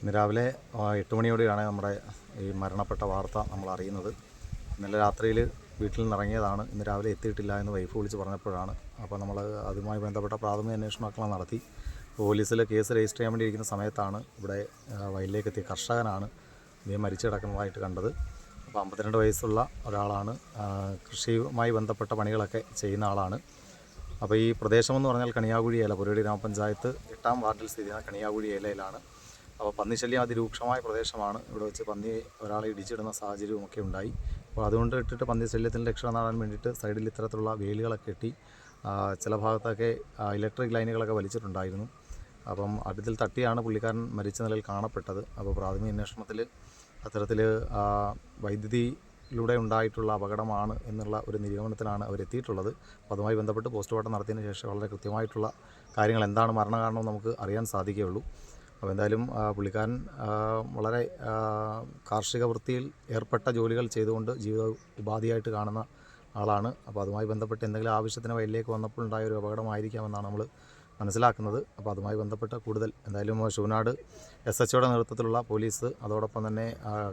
ഇന്ന് രാവിലെ എട്ട് മണിയോടെയാണ് നമ്മുടെ ഈ മരണപ്പെട്ട വാർത്ത നമ്മൾ അറിയുന്നത്. ഇന്നലെ രാത്രിയിൽ വീട്ടിൽ നിന്ന് ഇറങ്ങിയതാണ്. ഇന്ന് രാവിലെ എത്തിയിട്ടില്ല എന്ന് വൈഫ് വിളിച്ച് പറഞ്ഞപ്പോഴാണ്. അപ്പോൾ നമ്മൾ അതുമായി ബന്ധപ്പെട്ട പ്രാഥമിക അന്വേഷണമൊക്കെ നടത്തി. പോലീസിൽ കേസ് രജിസ്റ്റർ ചെയ്യാൻ വേണ്ടി ഇരിക്കുന്ന സമയത്താണ് ഇവിടെ വയലിലേക്ക് എത്തിയ കർഷകനാണ് ഇദ്ദേഹം മരിച്ചു കിടക്കുന്നതായിട്ട് കണ്ടത്. അപ്പോൾ അമ്പത്തിരണ്ട് വയസ്സുള്ള ഒരാളാണ് കൃഷിയുമായി ബന്ധപ്പെട്ട പണികളൊക്കെ ചെയ്യുന്ന ആളാണ്. അപ്പോൾ ഈ പ്രദേശമെന്ന് പറഞ്ഞാൽ കണിയാകുഴി ഏല പുരടി ഗ്രാമപഞ്ചായത്ത് എട്ടാം വാർഡിൽ സ്ഥിതി ചെയ്യുന്ന കണിയാകുഴി ഏലയിലാണ് അപ്പോൾ പന്നിശല്യം അതിരൂക്ഷമായ പ്രദേശമാണ്. ഇവിടെ വെച്ച് പന്നി ഒരാളെ ഇടിച്ചിടുന്ന സാഹചര്യവും ഒക്കെ ഉണ്ടായി. അപ്പോൾ അതുകൊണ്ട് ഇട്ടിട്ട് പന്നി ശല്യത്തിന് രക്ഷ നേടാൻ വേണ്ടിയിട്ട് സൈഡിൽ ഇത്തരത്തിലുള്ള വേലുകളൊക്കെ കെട്ടി ചില ഭാഗത്തൊക്കെ ഇലക്ട്രിക് ലൈനുകളൊക്കെ വലിച്ചിട്ടുണ്ടായിരുന്നു. അപ്പം അടുത്തിൽ തട്ടിയാണ് പുള്ളിക്കാരൻ മരിച്ച നിലയിൽ കാണപ്പെട്ടത്. അപ്പോൾ പ്രാഥമിക അന്വേഷണത്തിൽ അത്തരത്തിൽ വൈദ്യുതിയിലൂടെ ഉണ്ടായിട്ടുള്ള അപകടമാണ് എന്നുള്ള ഒരു നിഗമനത്തിലാണ് അവരെത്തിയിട്ടുള്ളത് അപ്പോൾ അതുമായി ബന്ധപ്പെട്ട് പോസ്റ്റ്മോർട്ടം നടത്തിയതിന് ശേഷം വളരെ കൃത്യമായിട്ടുള്ള കാര്യങ്ങൾ എന്താണ് മരണകാരണം നമുക്ക് അറിയാൻ സാധിക്കുകയുള്ളൂ. അപ്പോൾ എന്തായാലും പുള്ളിക്കാരൻ വളരെ കാർഷിക വൃത്തിയിൽ ഏർപ്പെട്ട ജോലികൾ ചെയ്തുകൊണ്ട് ജീവിത ഉപാധിയായിട്ട് കാണുന്ന ആളാണ്. അപ്പോൾ അതുമായി ബന്ധപ്പെട്ട് എന്തെങ്കിലും ആവശ്യത്തിന് വയലിലേക്ക് വന്നപ്പോൾ ഉണ്ടായ ഒരു അപകടമായിരിക്കാമെന്നാണ് നമ്മൾ മനസ്സിലാക്കുന്നത്. അപ്പോൾ അതുമായി ബന്ധപ്പെട്ട് കൂടുതൽ എന്തായാലും ശിവനാട് എസ് എച്ച് ഒയുടെ നേതൃത്വത്തിലുള്ള പോലീസ് അതോടൊപ്പം തന്നെ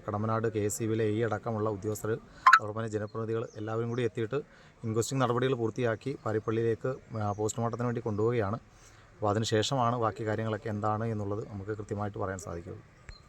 കടമനാട് കെ എസ് ബിയിലെ ഈ അടക്കമുള്ള ഉദ്യോഗസ്ഥർ അതോടൊപ്പം തന്നെ ജനപ്രതിനിധികൾ എല്ലാവരും കൂടി എത്തിയിട്ട് ഇൻക്വസ്റ്റിംഗ് നടപടികൾ പൂർത്തിയാക്കി പാരിപ്പള്ളിയിലേക്ക് പോസ്റ്റ്മോർട്ടത്തിന് വേണ്ടി കൊണ്ടുപോവുകയാണ്. അപ്പോൾ അതിനുശേഷമാണ് ബാക്കി കാര്യങ്ങളൊക്കെ എന്താണ് എന്നുള്ളത് നമുക്ക് കൃത്യമായിട്ട് പറയാൻ സാധിക്കുള്ളൂ